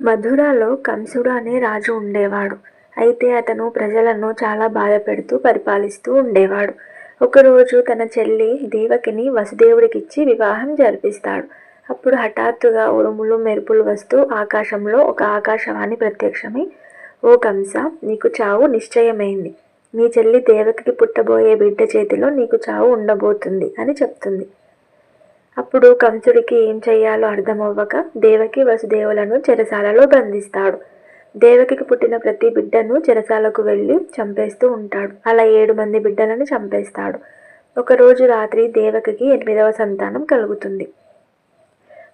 మధురలో కంసుడు అనే రాజు ఉండేవాడు. అయితే అతను ప్రజలను చాలా బాధ పెడుతూ పరిపాలిస్తూ ఉండేవాడు. ఒకరోజు తన చెల్లి దేవకిని వసుదేవుడికిచ్చి వివాహం జరిపిస్తాడు. అప్పుడు హఠాత్తుగా ఉరుములు మెరుపులు వస్తూ ఆకాశంలో ఒక ఆకాశవాణి ప్రత్యక్షమై ఓ కంస నీకు చావు నిశ్చయమైంది. నీ చెల్లి దేవకికి పుట్టబోయే బిడ్డ చేతిలో నీకు చావు ఉండబోతుంది అని చెప్తుంది. అప్పుడు కంసుడికి ఏం చేయాలో అర్థమవ్వక దేవకి వసుదేవులను చెరసాలలో బంధిస్తాడు. దేవకికి పుట్టిన ప్రతి బిడ్డను చెరసాలకు వెళ్ళి చంపేస్తూ ఉంటాడు. అలా ఏడు మంది బిడ్డలను చంపేస్తాడు. ఒకరోజు రాత్రి దేవకికి ఎనిమిదవ సంతానం కలుగుతుంది.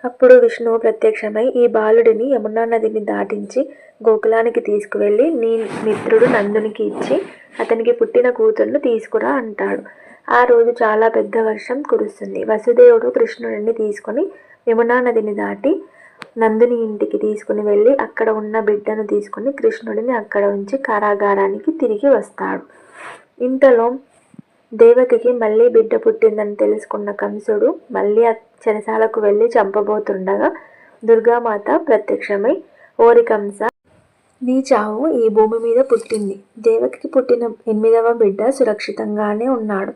అప్పుడు విష్ణువు ప్రత్యక్షమై ఈ బాలుడిని యమునా నదిని దాటించి గోకులానికి తీసుకువెళ్ళి నీ మిత్రుడు నందునికి ఇచ్చి అతనికి పుట్టిన కూతుర్ను తీసుకురా అంటాడు. ఆ రోజు చాలా పెద్ద వర్షం కురుస్తుంది. వసుదేవుడు కృష్ణుడిని తీసుకొని యమునా నదిని దాటి నందుని ఇంటికి తీసుకుని వెళ్ళి అక్కడ ఉన్న బిడ్డను తీసుకుని కృష్ణుడిని అక్కడ ఉంచి కారాగారానికి తిరిగి వస్తాడు. ఇంతలో దేవకికి మళ్ళీ బిడ్డ పుట్టిందని తెలుసుకున్న కంసుడు మళ్ళీ ఆ చెరసాలకు వెళ్ళి చంపబోతుండగా దుర్గామాత ప్రత్యక్షమై ఓరి కంస నీ చావు ఈ భూమి మీద పుట్టింది. దేవకికి పుట్టిన ఎనిమిదవ బిడ్డ సురక్షితంగానే ఉన్నాడు.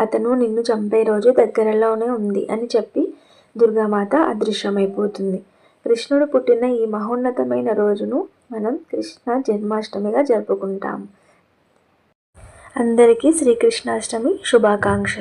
అతను నిన్ను చంపే రోజు దగ్గరలోనే ఉంది అని చెప్పి దుర్గామాత అదృశ్యమైపోతుంది. కృష్ణుడు పుట్టిన ఈ మహోన్నతమైన రోజును మనం కృష్ణ జన్మాష్టమిగా జరుపుకుంటాం. అందరికీ శ్రీకృష్ణాష్టమి శుభాకాంక్షలు.